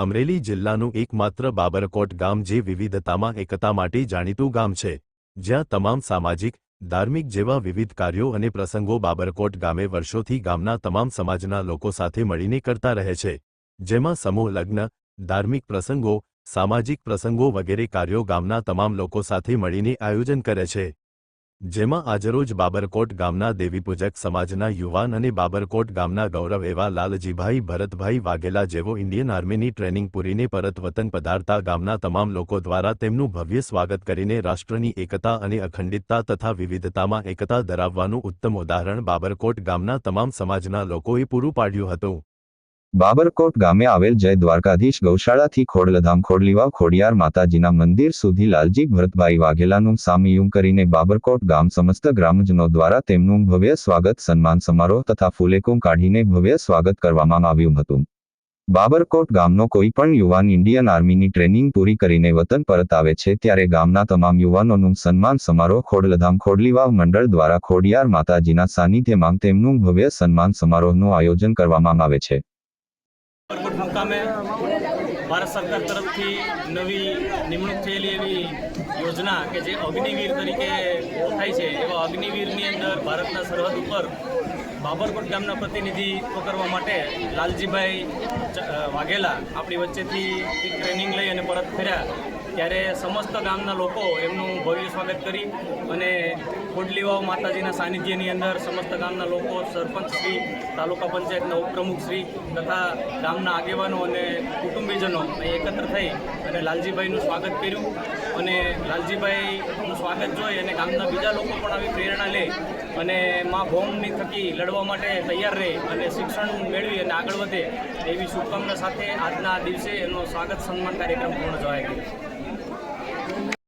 અમરેલી જિલ્લાનું એકમાત્ર બાબરકોટ ગામ જે વિવિધતામાં એકતા માટે જાણીતું ગામ છે. જ્યાં તમામ સામાજિક, ધાર્મિક જેવા વિવિધ કાર્યો અને પ્રસંગો બાબરકોટ ગામે વર્ષોથી ગામના તમામ સમાજના લોકો સાથે મળીને કરતા રહે છે. જેમાં સમૂહ લગ્ન, ધાર્મિક પ્રસંગો, સામાજિક પ્રસંગો વગેરે કાર્યો ગામના તમામ લોકો સાથે મળીને આયોજન કરે છે. જેમાં આજરોજ બાબરકોટ ગામના દેવીપૂજક સમાજના યુવાન અને બાબરકોટ ગામના ગૌરવ એવા લાલજીભાઈ ભરતભાઈ વાઘેલા જેવો ઇન્ડિયન આર્મીની ટ્રેનિંગ પૂરીને પરત વતન પધારતા ગામના તમામ લોકો દ્વારા તેમનું ભવ્ય સ્વાગત કરીને રાષ્ટ્રની એકતા અને અખંડિતતા તથા વિવિધતામાં એકતા ધરાવવાનું ઉત્તમ ઉદાહરણ બાબરકોટ ગામના તમામ સમાજના લોકોએ પૂરું પાડ્યું હતું. બાબરકોટ ગામે આવેલ જય દ્વારકાધીશ ગૌશાળાથી ખોડલધામ ખોડલીવાવ ખોડિયાર માતાજીના મંદિર સુધી લાલજી ભરતભાઈ વાઘેલાનું સામયુમ કરીને બાબરકોટ ગામ સમસ્ત ગ્રામજનો દ્વારા તેમનું ભવ્ય સ્વાગત સન્માન સમારોહ તથા ફૂલેકું કાઢીને ભવ્ય સ્વાગત કરવામાં આવ્યું હતું. બાબરકોટ ગામનો કોઈ પણ યુવાન ઇન્ડિયન આર્મીની ટ્રેનિંગ પૂરી કરીને વતન પરત આવે છે ત્યારે ગામના તમામ યુવાનોનું સન્માન સમારોહ ખોડલધામ ખોડલીવાવ મંડળ દ્વારા ખોડિયાર માતાજીના સાનિધ્યમાં તેમનું ભવ્ય સન્માન સમારોહનું આયોજન કરવામાં આવે છે. મુકામે ભારત સરકાર તરફથી નવી નિમણૂક થયેલી એવી યોજના કે જે અગ્નિવીર તરીકે ઓળખાય છે, એવા અગ્નિવીરની અંદર ભારતના સરહદ ઉપર બાબરકોટ ગામના પ્રતિનિધિત્વ કરવા માટે લાલજીભાઈ વાઘેલા આપણી વચ્ચેથી ટ્રેનિંગ લઈ અને પરત ફર્યા. ત્યારે સમસ્ત ગામના લોકો એમનું ભવ્ય સ્વાગત કરી અને ખોડલીવાવ માતાજીના સાનિધ્યની અંદર સમસ્ત ગામના લોકો, સરપંચ શ્રી, તાલુકા પંચાયતના ઉપપ્રમુખ શ્રી તથા ગામના આગેવાનો અને કુટુંબીજનો એકત્ર થઈ અને લાલજીભાઈનું સ્વાગત કર્યું અને લાલજીભાઈનું સ્વાગત જોઈ અને ગામના બીજા લોકો પણ આવી પ્રેરણા લે અને મા ભોમની થકી લડવા માટે તૈયાર રહે અને શિક્ષણ મેળવી અને આગળ વધે એવી શુભકામના સાથે આજના દિવસે એનો સ્વાગત સન્માન કાર્યક્રમ પૂર્ણ જોવાય ગયો